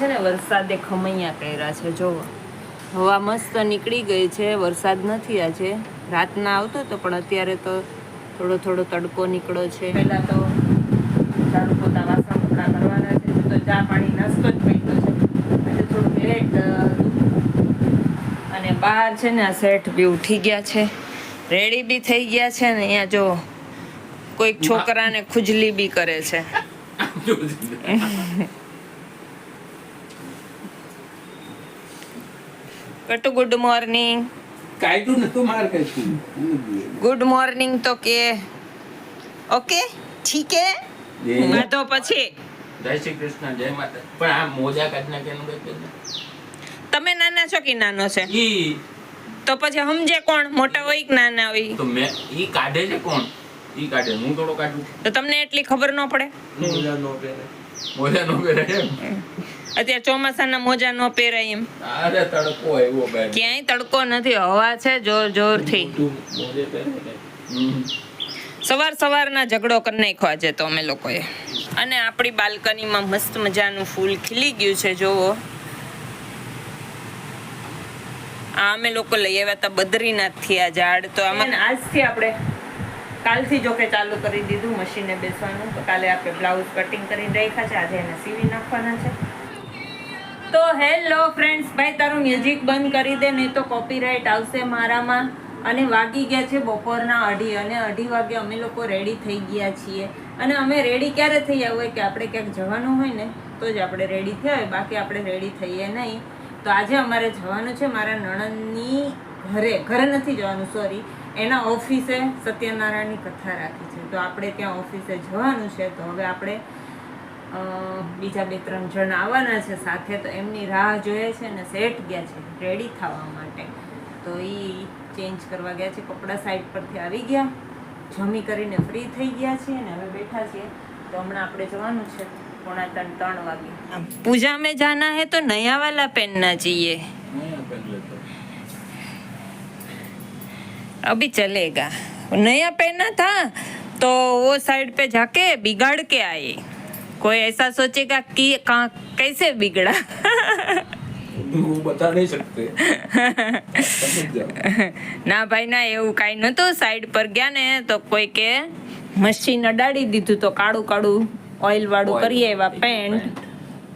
છે ને વરસાદે ખમૈયા કર્યા છે જોવો હવા મસ્ત નીકળી ગઈ છે વરસાદ નથી આજે. રાતના આવતો તો પણ અત્યારે તો થોડો થોડો તડકો નીકળ્યો છે. પહેલાં તો ઝાડુ પોતા વાસણ કપડાં કરવાના છે તો ચા પાણી નાસ્તો જ પડ્યો છે. આજે થોડું લેટ અને બહાર છે ને આ શેઠ બી ઉઠી ગયા છે. રેડી બી થઈ ગયા છે ને અહીંયા જો કોઈક છોકરાને ખુજલી બી કરે છે. કટુ ગુડ મોર્નિંગ. કાઢ્યું નતો તો માર કશું ગુડ મોર્નિંગ તો કે. ઓકે? ઠીક હે? જય તો પછી. શ્રી કૃષ્ણ જય માતા. પણ આ મોજા કાઢના કેનું કઈ તમે નાના છો કે નાનો છે? ઈ. તો પછી સમજે કોણ? મોટા હોય કે નાના હોય? તો મે ઈ કાઢે છે કોણ? ઈ કાઢે. હું થોડો કાઢું? તો તમને એટલી ખબર ન પડે? મોજા ન પહેરે. મોજા ન પહેરે અત્યારે ચોમાસાના મોજા ન પહેરાય એમ. અરે તડકો એવો બેન. ક્યાંય તડકો નથી હવા છે જોર ને. હમ. સવાર સવારના ઝઘડો કરી નાખ્યો આજે તો અમે લોકોએ. અને આપણી બાલ્કનીમાં મસ્ત મજાનું ફૂલ ખીલી ગયું છે જોવો. આ અમે લોકો લઈ આવ્યા હતા બદ્રીનાથથી આ ઝાડ. તો આમાં આજથી આપણે કાલથી જોકે ચાલુ કરી દીધું મશીને બેસવાનું. તો કાલે આપણે બ્લાઉઝ કટિંગ કરીને રાખ્યા છે આજે એને સીવી નાખવાના છે. તો હેલો ફ્રેન્ડ્સ, ભાઈ તારું મ્યુઝિક બંધ કરી દે, નહીં તો કોપીરાઇટ આવશે મારામાં. અને વાગી ગયા છે બપોરના અઢી, અને અઢી વાગે અમે લોકો રેડી થઈ ગયા છીએ. અને અમે રેડી ક્યારે થઈ હોય કે આપણે ક્યાંક જવાનું હોય ને, તો જ આપણે રેડી થયા હોય, બાકી આપણે રેડી થઈએ નહીં. તો આજે અમારે જવાનું છે મારા નણંદની ઘરે ઘરે નથી જવાનું સોરી એના ઓફિસે સત્યનારાયણની કથા રાખી છે. તો આપણે ત્યાં ઓફિસે જવાનું છે, તો હવે આપણે બીજા બે ત્રણ જણ આવવાના છે સાથે તો એમની રાહ જોઈએ છે ને સેટ ગયા છે રેડી થવા માટે તો એ ચેન્જ કરવા ગયા છે કપડાં સાઈડ પરથી આવી ગયા જમી કરીને ફ્રી થઈ ગયા છીએ ને હવે બેઠા છીએ તો હમણાં આપણે જવાનું છે પોણા ત્રણ ત્રણ વાગે પૂજા में जाना है तो नया वाला पहनना चाहिए અહીંયા પહેરી લેતો. अभी चलेगा नया पहना था तो वो साइड पे जाके बिगाड़ के आए कोई ऐसा सोचेगा कि कहाँ कैसे बिगड़ा હું બતા નહીં શકતે સમજ જાઓ. ના ભાઈ ના એવું કાંઈ નહોતું સાઈડ પર ગયા ને તો કોઈ કે મશીન અડાડી દીધું તો કાળું કાળું ઓઇલ વાળું કરી આવ્યા પેન્ટ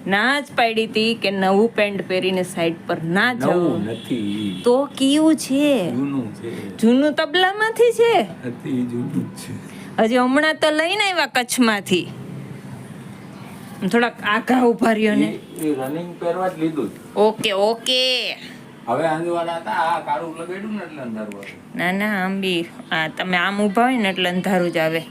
ના જ પાડી હતી કે નવું પેન્ટ પહેરીને સાઈડ પર ના નવું જવું નથી તો કેવું છે જૂનું છે જૂનું તબલામાંથી છે નથી જૂનું જ છે હજી હમણાં તો લઈને આવ્યા કચ્છમાંથી થોડાક આઘા ઊભા રહ્યો ને. એ રનિંગ પહેરવા જ લીધું ઓકે ઓકે. હવે આંધવાના હતા આ કાળું લગાડ્યું ને એટલે અંધારું આવે. ના ના આમ બી આ તમે આમ ઊભા હોય ને એટલે અંધારું જ આવે.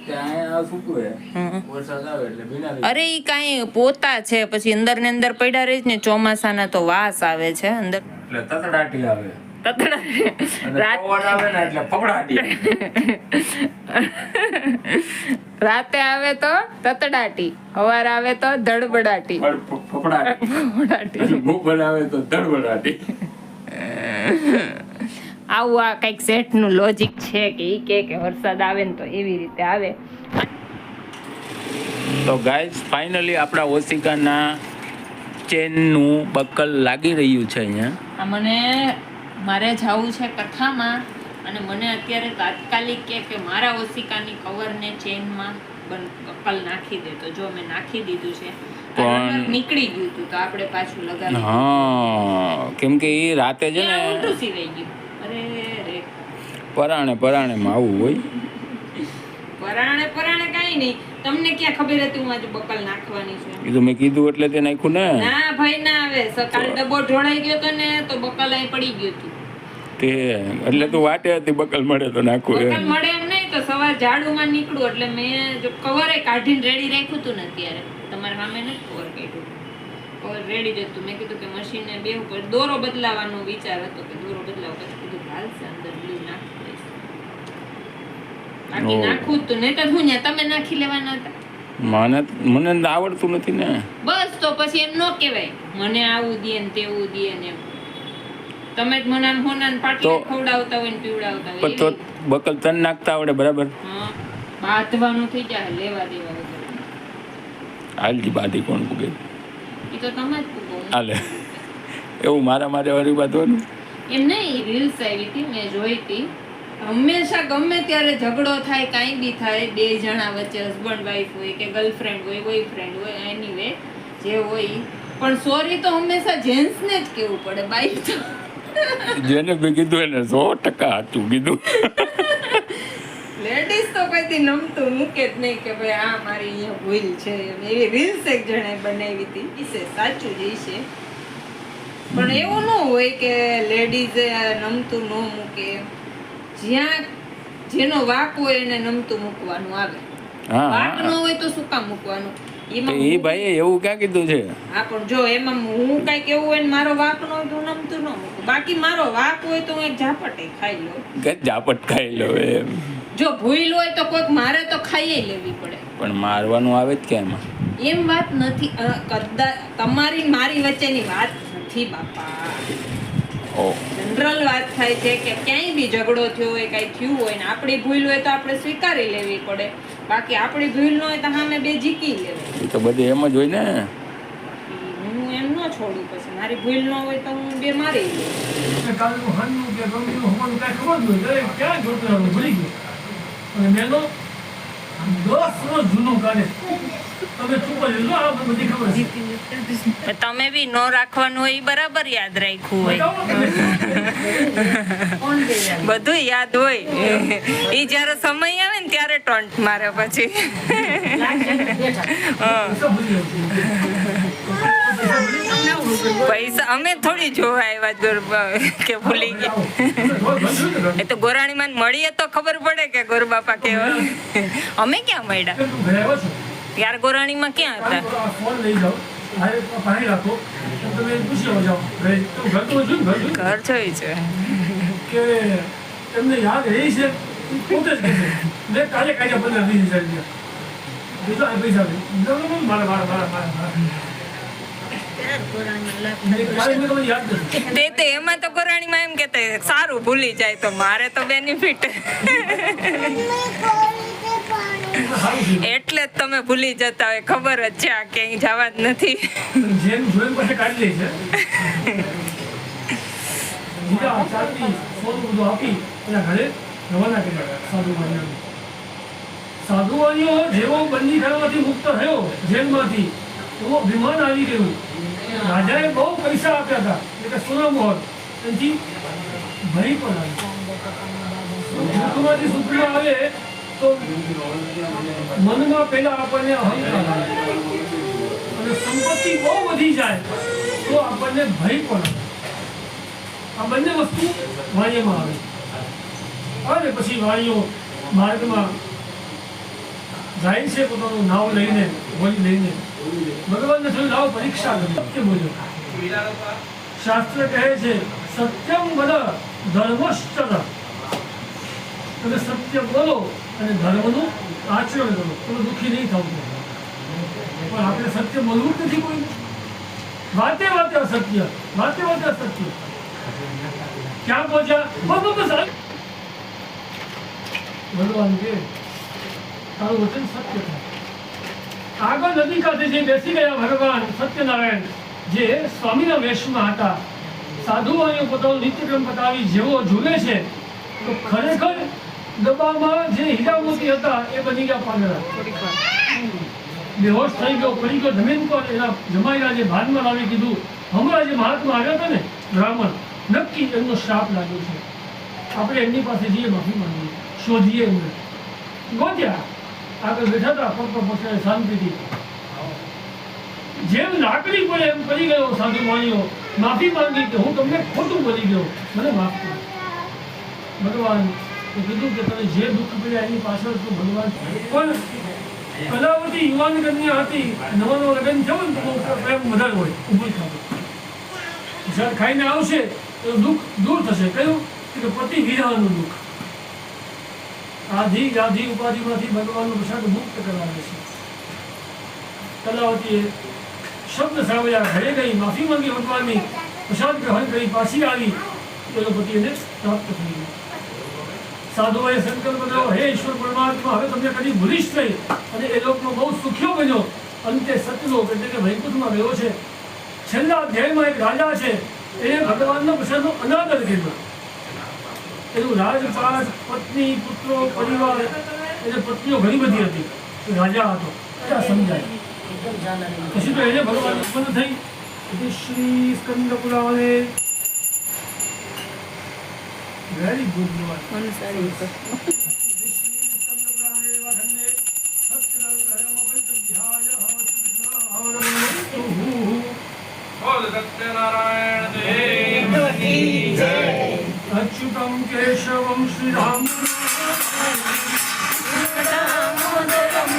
વરસાદ આવે એટલે અરે ઈ કાંઈ પોતા છે પછી અંદર ને અંદર પડ્યા રહે ને ચોમાસાના તો વાસ આવે છે અંદર. એટલે તતડાટી આવે. રાત આવે ને એટલે ફફડાટી રાતે આવે તો તતડાટી હવાર આવે તો ધડબડાટી. આવે તો ધડબડાટી. આવું આ કંઈક સેટનું લોજિક છે કે ઈ કે કે વરસાદ આવે ને તો એવી રીતે આવે. તો ગાઈસ ફાઇનલી આપણા ઓશિકાના ચેનનું બક્કલ લાગી રહ્યું છે અહીંયા. મને મારે જવું છે કથામાં અને મને અત્યારે તાત્કાલિક કે કે મારા ઓશિકાની કવરને ચેનમાં કપલ નાખી દે. તો જો મેં નાખી દીધું છે પણ- નીકળી ગયું હતું તો આપણે પાછું લગાવી હા કેમ કે એ રાતે છે ને ઉલટું સીવાઈ ગયું. અરે રે. પરાણે પરાણેમાં આવું હોય. પરાણે પરાણે કાંઈ નહીં. તમને ક્યાં ખબર હતી હું આજે બકલ નાખવાની છે? એ તો મેં કીધું એટલે તે નાખ્યું ને. ના ભાઈ ના આવે. સકાળ ડબ્બો ઢોળાઈ ગયો તો ને તો બકલ અહીં પડી ગયું હતું. તે એટલે તું વાટે હતી બકલ મળે તો નાખું બકલ મળે એમ નહીં તો સવાર ઝાડુમાં નીકળું. એટલે મેં જો કવરે કાઢીને રેડી રાખ્યું હતું ને અત્યારે. તમારા સામે નથી કવર કાઢ્યું. કવર રેડી જ હતું. મેં કીધું કે મશીનને બે ઉપર દોરો બદલાવાનો વિચાર હતો કે દોરો બદલાવ પછી કીધું હાલશે અંદર બ્લુ નાખી દઈશ બાકી ઓહ. નાખવું જ તો નહીં તો હું ને તમે નાખી લેવાના હતા મને મને આવડતું નથી ને. બસ તો પછી એમ ન કહેવાય. મને આવું દે ને તેવું દે ને એમ. તમે જ મને હોના પાટી ખવડાવતા હોય ને પીવડાવતા હોય તો બકલ તન નાખતા આવડે બરાબર? બાંધવાનું થઈ જાય લેવા દેવા હાલજી બાધી કોણ પૂગે? એ તો તમે જ પૂગો. હાલે. એવું મારા મારે વાળી બાંધવાનું એમ નહીં રીલ્સ આવી હતી મેં જોઈ હતી. હંમેશા ગમે ત્યારે ઝઘડો થાય કાંઈ બી થાય બે જણા વચ્ચે હસબન્ડ વાઈફ હોય કે ગર્લફ્રેન્ડ હોય બોયફ્રેન્ડ હોય એની વે જે હોય પણ સોરી તો હંમેશા જેન્ટ્સને જ કેવું પડે બાઈ તો. જેને મેં કીધું એને સો ટકા હતું કીધું. લેડીઝ તો કઈથી નમતું મૂકે જ નહીં કે ભાઈ આ મારી અહીંયા ભૂલ છે. એવી રીલ્સ એક જણે બનાવી હતી. ઈ સાચું જ છે. પણ એવું ન હોય કે લેડીઝે નમતું ન મૂકે. જ્યાં જેનો વાક હોય એને નમતું મૂકવાનું આવે. હા વાક ન હોય તો શું કામ મૂકવાનું? એ ભાઈ એવું ક્યાં કીધું છે? હા પણ જો એમાં હું કાંઈક એવું હોય ને મારો વાક ન હોય તો નમતું ન મૂકું. બાકી મારો વાક હોય તો હું એક ઝાપટે ખાઈ લઉં. કે ઝાપટ ખાઈ લો એમ. જો ભૂલ હોય તો કોઈક મારે તો ખાઈ લેવી પડે. પણ મારવાનું આવે જ ક્યાં એમાં? વાત નથી. તમારી મારી વચ્ચેની વાત નથી બાપા. જનરલ વાત થાય છે કે ક્યાંય બી ઝઘડો થયો હોય કાંઈ થયું હોય ને આપણી ભૂલ હોય તો આપણે સ્વીકારી લેવી પડે. બાકી આપણી ભૂલ ન હોય તો સામે બે જીકી લેવી તો બધી એમ જ હોય ને. હું એમ ન છોડું પછી. મારી ભૂલ ન હોય તો હું બે મારી લઉં. કાલનું હાનનું કે ગમનું હોવાનું કાંઈ ખબર જ નહીં. ક્યાં જોતો ભૂલી ગયો. અને મેનો દસ વર્ષ જૂનું કાઢે. તમે બી ન રાખવાનું હોય એ બરાબર યાદ રાખ્યું હોય. બધું યાદ હોય. એ જ્યારે સમય આવે ને ત્યારે ટોન્ટ મારે પછી. હા. પૈસા અમે થોડી જોવા આવ્યા કે ભૂલી ગયા. એ તો ગોરાણીમાં મળીએ તો ખબર પડે કે ગોરબાપા કેવો અમે ક્યાં મળ્યા ત્યારે ગોરાણીમાં ક્યાં હતા. ઘરે. જોઈ છે એમને યાદ રહી છે પોતે જ. મેં કાલે કાલે પંદર વીસ હજાર. કીધું પૈસા મારા, મારા, મારા, મારા, મારા. એ કાલે મેં તમને યાદ નથી. તે તે, એમાં તો ગોરાણીમાં એમ કહેતા સારું ભૂલી જાય તો મારે તો બેનિફિટ એટલે જ તમે ભૂલી જતા હોય, ખબર જ છે આ ક્યાંય જવા જ નથી. જેમ જેવો બંદી બંદીખાનામાંથી મુક્ત થયો જેલમાંથી તો વિમાન આવી ગયું. રાજાએ બહુ પૈસા આપ્યા હતા. એટલે સોના મોહર એનાથી ભરી પણ આવી. દુઃખમાંથી આવે તો મનમાં પહેલા આપણને અહંકાર આવે. અને સંપત્તિ બહુ વધી જાય તો આપણને ભય પણ આવે. આ બંને વસ્તુ વાણીમાં આવે. અને પછી વાણીઓ માર્ગમાં જાય છે પોતાનું નાવ લઈને હોળી લઈને. ભગવાનને થયું લાવો પરીક્ષા સત્ય બોલ્યો? શાસ્ત્ર કહે છે, સત્યમ વદ ધર્મશ્ચર. તમે સત્ય બોલો અને ધર્મનું આચરણ કરો. તમે દુઃખી નહીં થવું પણ આપણે સત્ય બોલવું જ નથી કોઈ. વાતે વાતે અસત્ય, વાતે વાતે અસત્ય. ક્યાં પહોંચ્યા? બસ બસ ભગવાન કે, તારું વચન સત્ય થાય આગળ નદી કાંઠે જે બેસી ગયા ભગવાન સત્યનારાયણ, જે સ્વામીના વેશમાં હતા. સાધુ સાધુઓએ પોતાનો નિત્યક્રમ પતાવી જેવો જુએ છે, તો ખરેખર દબામાં જે હીરા હતા, એ બની ગયા પાંદડા બેહોશ થઈ ગયો, પડી ગયો જમીન પર, એના જમાઈના જે ભાનમાં લાવી કીધું, હમણાં જે મહાત્મા આવ્યા હતા ને, બ્રાહ્મણ, નક્કી એમનો શ્રાપ લાગ્યો છે. આપણે એમની પાસે જઈએ, માફી માંગીએ. શોધીએ એમને. ગોત્યા. આગળ બેઠા હતા પગ પર શાંતિથી. જેમ લાકડી પડે એમ કરી ગયો સાધુ માણીઓ માફી માંગી કે હું તમને ખોટું બોલી ગયો. મને માફ કરો. ભગવાન કીધું કે તને જે દુઃખ પડ્યા એની પાછળ તું ભગવાન પણ કલાવતી યુવાન કન્યા હતી નવા નવા લગ્ન થયો ને તો પ્રેમ વધારે હોય. ઊભું થયું જ્યારે ખાઈને આવશે તો દુઃખ દૂર થશે. કયું કે પતિ વિરહનું દુઃખ. આધિ ગાધી ઉપાધિમાંથી ભગવાનનું પ્રસાદ મુક્ત કરાવે છે. કલાવતીએ શબ્દ સાંભળ્યા, ઘરે ગઈ, માફી માંગી ભગવાનની, પ્રસાદ ગ્રહણ કરી પાછી આવી તેનો પતિ એને પ્રાપ્ત થઈ ગયો સાધુઓએ સંકલ્પ કર્યો, હે ઈશ્વર પરમાત્મા, હવે તમને કદી ભૂલીશ નહીં. અને એ લોકનો બહુ સુખ્યો બન્યો. અંતે સતલોક એટલે કે વૈકુંઠમાં ગયો છે. છેલ્લા અધ્યાયમાં એક રાજા છે, એ ભગવાનના પ્રસાદનો અનાદર કર્યો. એનું રાજપાટ પત્ની પુત્રો પરિવાર એને પત્નીઓ ઘણી બધી હતી. એ રાજા હતો. ત્યાં સમજાય? પછી તો એને ભગવાન ઉત્પન્ન થઈ. પછી શ્રી સ્કંદ પુરાણે વેરી ગુડ બોય બોલ સત્યનારાયણ દેવ अच्युतं केशवं श्रीराम रामोदरम्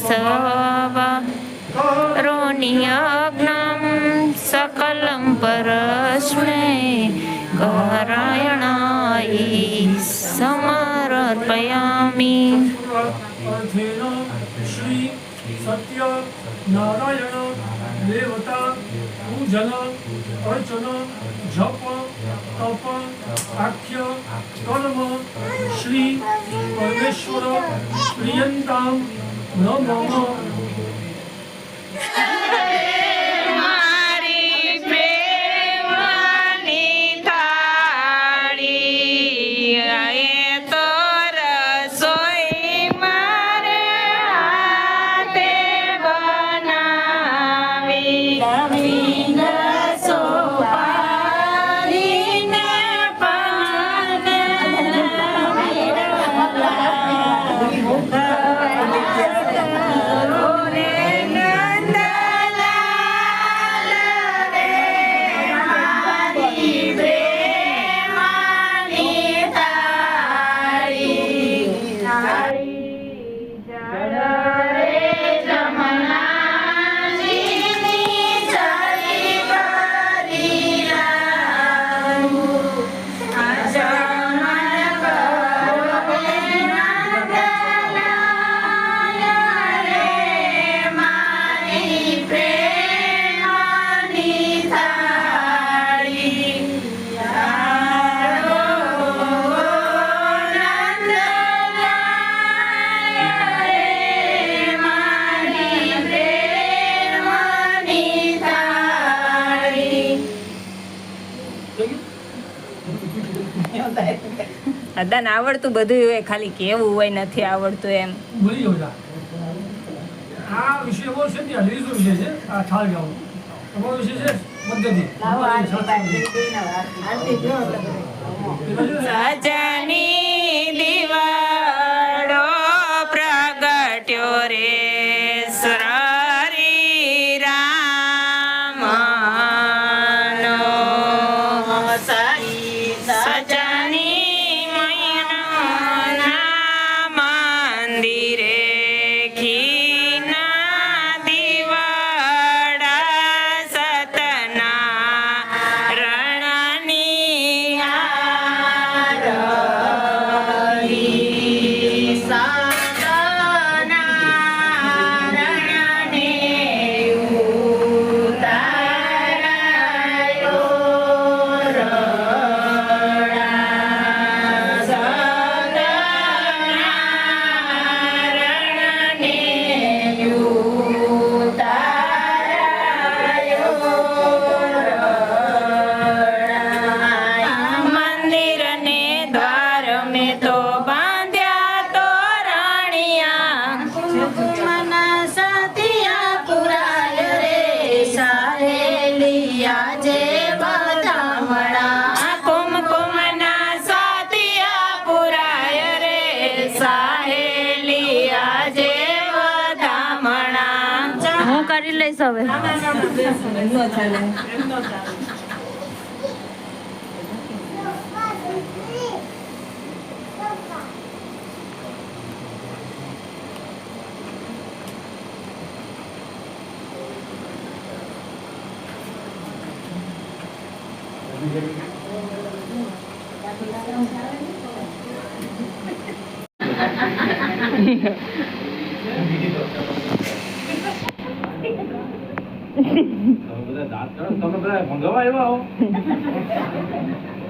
સર્વરોણ્યજ્ઞમ સકલમ પરસ્મે ગૌરાયણાય સમર્પયામી શ્રી સત્ય નારાયણ દેવતા પૂજન અર્ચન જપ તપ આખ્ય કર્મ શ્રી પરમેશ્વર પ્રિયંતામ નમઃ મારી દાદાને આવડતું બધું હોય ખાલી કેવું હોય નથી આવડતું એમ. આ વિષય એવો છે કે હરીશનો વિષય છે આ થાળ ગાવું તમારો વિષય છે પદ્ધતિ. સજની દિવાળો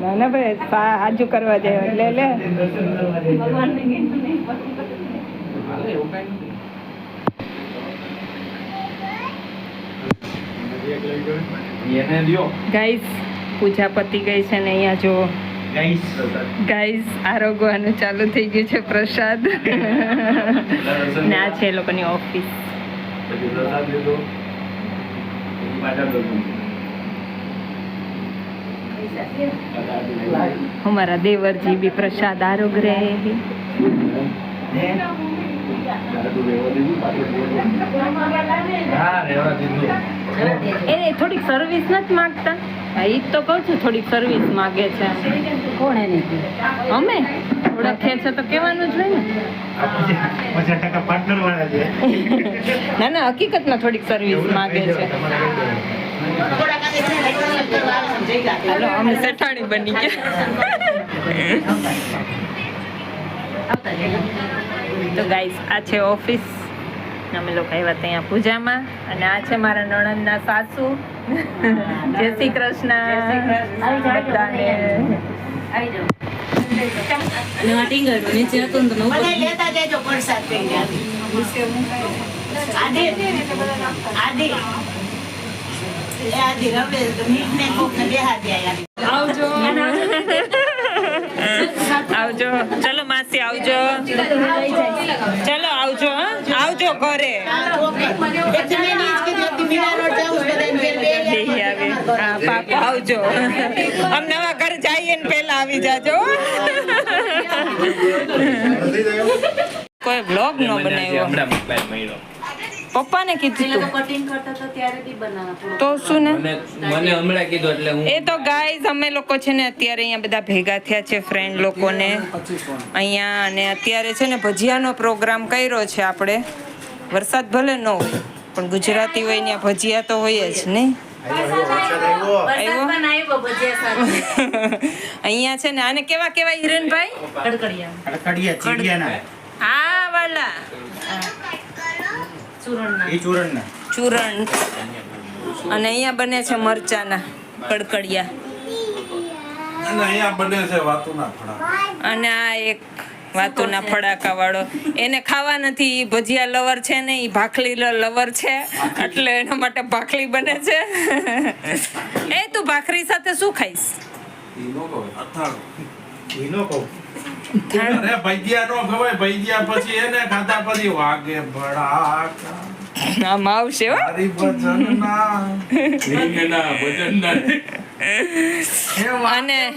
ના ના ભાઈ આજુ કરવા જાય લે લે. ગાઈસ પૂજા પતી ગઈ છે ને અહીંયા જો ગાઈઝ આરોગવાનું ચાલુ થઈ ગયું છે પ્રસાદ. ના છે લોકોની ઓફિસ અમારા દેવરજી બી પ્રસાદ આરોગ રહે એને થોડીક સર્વિસ નથી માંગતા. હા ઈ તો કહું છું થોડીક સર્વિસ માંગે છે. કોણ એને અમે? ઓળખે છે તો કહેવાનું જ હોય ને. પાર્ટનર વાળા છે. ના ના હકીકતમાં થોડીક સર્વિસ માંગે છે. હાલો અમે સેઠાણી બની ગયા. તો ગાઈસ આ છે ઓફિસ અમે લોકો આવ્યા ત્યાં પૂજામાં. અને આ છે મારા નણંદના સાસુ. જય શ્રી કૃષ્ણ. બધાને. અને આ ટીંગરનું નીચે હતું ને બધા. લેતા જજો પ્રસાદ કરીને આદિ. આદિ. એ આદિ રવે મીઠ ને કોક ને બેહા દે આવજો. આવજો. ચલો માસી આવજો. ચલો આવજો હા. છું ઘેર. પાપા આવજો. અમ નવા ઘર જઈએ ને પહેલા આવી જાજો. કોઈ બ્લોગ નો બનાવ્યો. પપ્પા ને મળ્યો. પપ્પાને કીધું તું શું ને? મને મને હમણાં કીધું એટલે હું એ તો ગાઈઝ અમે લોકો છે ને અત્યારે અહીંયા બધા ભેગા થયા છે ફ્રેન્ડ લોકોને. અહીંયા અને અત્યારે છે ને ભજીયાનો પ્રોગ્રામ કર્યો છે આપણે. વરસાદ ભલે ન હોય પણ ગુજરાતી હોય ત્યાં ભજીયા તો હોય જ નહીં અહીંયા છે ને આને કેવા કેવા હિરણભાઈ કડકડિયા. કડિયા ચીડિયાના. આ વાલા. ચૂરણના. ચૂરણ. અને અહીંયા બને છે મરચાના કડકડિયા. અને અહીંયા બને છે વાતુના ફળા. અને આ એક વાતુના ફડાકા વાળો એને ખાવા નથી ઈ ભજીયા લવર છે ને એ ભાખલી લવર છે. એટલે એના માટે ભાખલી બને છે. એ તું ભાખરી સાથે શું ખાઈશ? અને-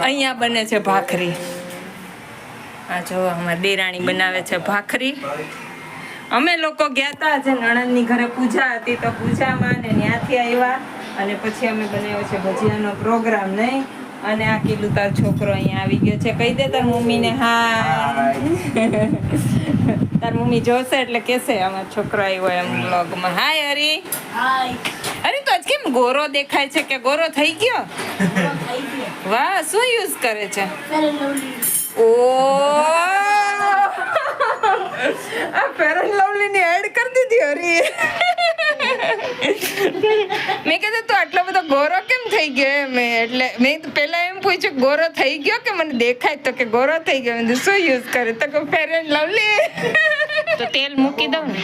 અહીંયા બને છે ભાખરી. આ જો અમારી દેરાણી બનાવે છે ભાખરી. અમે લોકો ગયા હતા જે નણંદની ઘરે પૂજા હતી તો પૂજામાં ને ત્યાંથી આવ્યા અને પછી અમે બનાવ્યો છે ભજીયાનો પ્રોગ્રામ નહીં. અને આ કીધું તાર છોકરો અહીંયા આવી ગયો છે. કહી દે તાર મમ્મીને હા તાર મમ્મી જોશે એટલે કહેશે અમારો છોકરો આવ્યો એમ બ્લોગમાં હાય હરી. અરે તો આજ કેમ ગોરો દેખાય છે કે ગોરો થઈ ગયો? વાહ શું યુઝ કરે છે? ઓ! આ ફેર એન્ડ લવલી ની એડ કરી દીધી હરી. મેં કીધું તું આટલો બધો ગોરો કેમ થઈ ગયો એમ? એટલે મેં તો પહેલા એમ પૂછ્યું ગોરો થઈ ગયો કે મને દેખાય? તો કે ગોરો થઈ ગયો. મેં શું યુઝ કરે તો કે ફેર એન્ડ લવલી. તો તેલ મૂકી દઉં ને?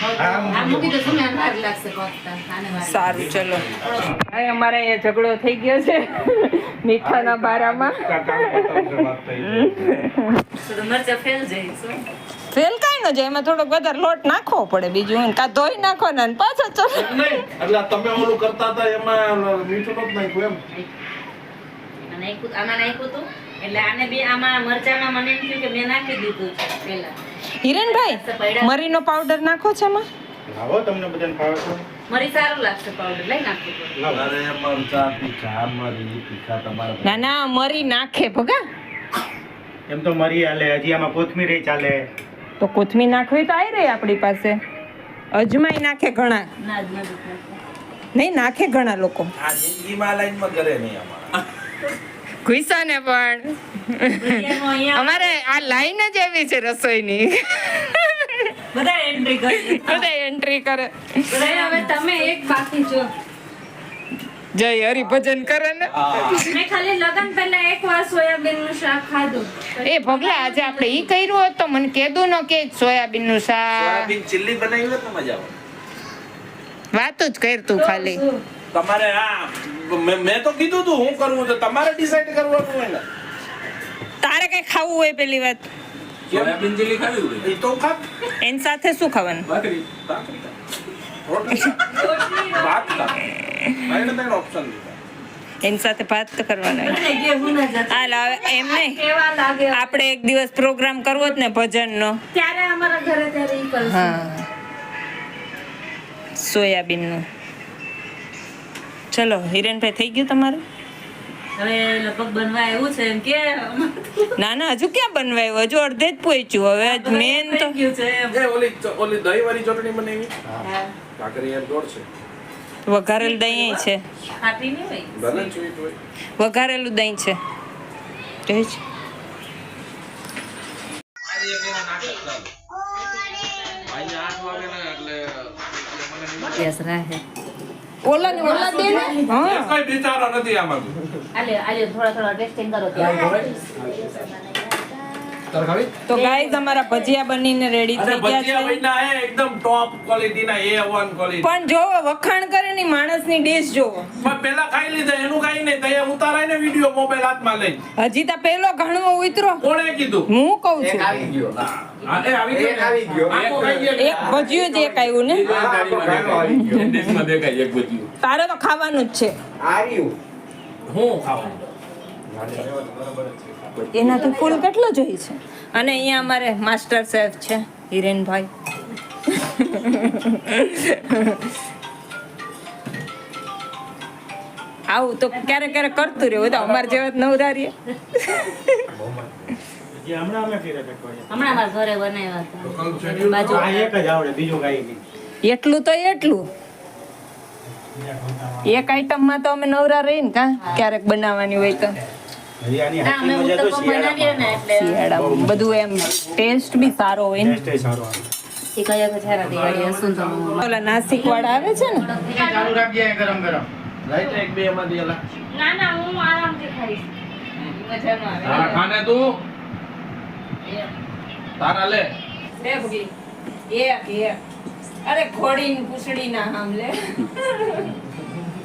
સારું ચલો. હવે અમારે અહીંયા ઝઘડો થઈ ગયો છે મીઠાના બારામાં. મરચા ફેલ જાય શું ફેલ કાંઈ ન જાય એમાં થોડોક વધારે લોટ નાખવો પડે બીજું કા ધોઈ નાખો ને પાછો ચલો. નહીં એટલે તમે ઓલું કરતા હતા એમાં મીઠું નતું નાખ્યું એમ. અને નાખ્યું- આમાં નાખ્યું હતું એટલે આને બે આમાં મરચામાં મને એમ થયું કે મેં નાખી દીધું છે પહેલા. હિરેનભાઈ મરીનો પાવડર નાખો છે એમાં? લાવો તમને બધાને ફાવે તો મરી સારું લાગશે પાવડર લઈ નાખો અરે મરચા તીખા મરી તીખા તમારે ના ના મરી નાખે ભગા. એમ તો મરી હાલે હજી આમાં કોથમીર ચાલે. તો કોથમીર નાખવી તો આવી રહી આપણી પાસે. અજમાઈ નાખે ઘણા. ના જ ના જ નાખવું. નહીં નાખે ઘણા લોકો. આ જિંદગીમાં લાઈનમાં કરે નહીં અમારા. ઘુસા ને પણ. અમારે આ લાઈન જ એવી છે રસોઈની. બધા એન્ટ્રી કરે. બધા એન્ટ્રી કરે. હવે તમે એક બાકી છો. જય હરિભજન કરે ને. મેં ખાલી લગન પહેલા એક વાર સોયાબીનનું શાક ખાધું. એ ભગલા આજે આપણે ઈ કર્યું હોત તો મને કેદું ન કે સોયાબીનનું શાક. સોયાબીન ચીલી બનાવી હોય તો મજા આવે વાત જ કર તું ખાલી. તમારે આ મેં મેં તો કીધું તું હું કરવું તો તમારે ડિસાઈડ કરવાનું હોય ને તારે કઈ ખાવું હોય પેલી વાત? સોયાબીન ચીલી ખાવી હોય. તો ખા. એની સાથે શું ખાવાનું? ભાખરી. ભાખરી એની સાથે ભાત તો કરવાનો. હાલ હવે એમ નહીં. આપણે એક દિવસ પ્રોગ્રામ કરવો જ ને ભજનનો. ત્યારે અમારા ઘરે ત્યારે ઈ કરશું. હા. સોયાબીનનું. ચલો હિરેનભાઈ થઈ ગયું તમારું? હવે લગભગ બનવા એવું છે કે ના ના હજુ ક્યાં બનવાયું હજુ અડધે જ પહોંચ્યું હવે મેન તો ઓલી દહીં વાળી ચટણી બનાવી? વઘારેલું દહીં છે. ખાટી નહીં હોય? ભલે સ્વીટ હોય. વઘારેલું દહીં છે. છે? ઓલા ને ઓલા દે ને? હા. કોઈ બિચારો નથી આમાં. આલે આલે થોડા થોડા ટેસ્ટિંગ કરો ત્યાં. તો ગાઈઝ અમારા ભજીયા બનીને રેડી થઈ ગયા છે. ભાઈના હે એકદમ ટોપ ક્વોલિટીના એ ક્વોલિટી પણ જો વખાણ કરે ની માણસની ડીશ જો. પણ પેલા ખાઈ લીધા એનું કાઈ નહીં. તૈયાર ઉતારાય ને વીડિયો મોબાઈલ હાથમાં લઈ. હજી તો પેલો ઘણો ઉતરો. કોણે કીધું? હું કઉ છું. હા, એ આવી ગયો? આખો ખાઈ ગયો. એક ભજીયું જ એક આવ્યું ને? તારે તો ખાવાનું જ છે. હું ખાવા એનાથી ફૂલ કેટલો જોઈ છે? અને અહીંયા અમારે માસ્ટર શેફ છે હિરેનભાઈ. આવું તો ક્યારેક ક્યારેક કરતું રહ્યું તો અમારે જેવા જ નવરા રહીએ જે હમણાં અમે ફેરે કરતો હમણાં મારા ઘરે બનાવ્યા હતા. બાજુ આ એક જ આવડે બીજું કાંઈ નહીં. એટલું તો એટલું. એક આઈટમમાં તો અમે નવરા રહી ને કા? ક્યારેક બનાવવાની હોય તો. હજી ના ને એટલે શિયાળામાં. બધું એમ ટેસ્ટ બી સારો હોય ને. નાસિક વાળા આવે. છે ને? ગરમ ગરમ. લાઈટ એક બે એમાંથી એલા ના ના હું આરામથી ખાઈશ. મજાનો આવે. તારા ખાને તું? તારા લે. લે ભગી. એક એક. અરે ઘોડી ની પૂછડી ના હામલે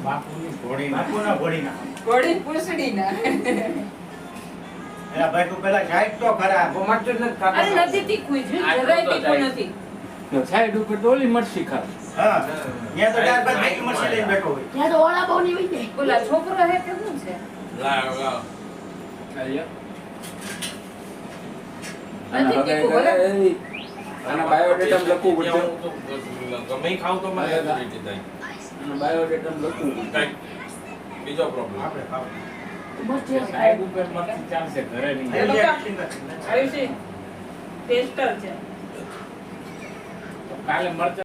બાપુના ઘોડીના. ઘોડી પૂછડી ના એલા ભાઈ તું પેલા સાઈડ તો ખરા. અરે નથી તીખું છે જરાય તીખું નથી. સાઈડ ઉપર ડોલી મરસી ખા હા. ત્યાં તો ત્યાર બાદ મીઠી મરચી લઈને બેઠો હોય. ત્યાં તો ઓળા બહુ નહીં હોય બોલા છોકરો હે કે શું છે? લાવ લાવ નથી તીખું આના બાયોડેટા લખવું પડશે. ગમે તો લખવું બીજો પ્રોબ્લેમ સાહેબ ઉપર મરસી ચાલશે ઘરે નહીં. આયુષી ટેસ્ટર છે. કાલે મરચા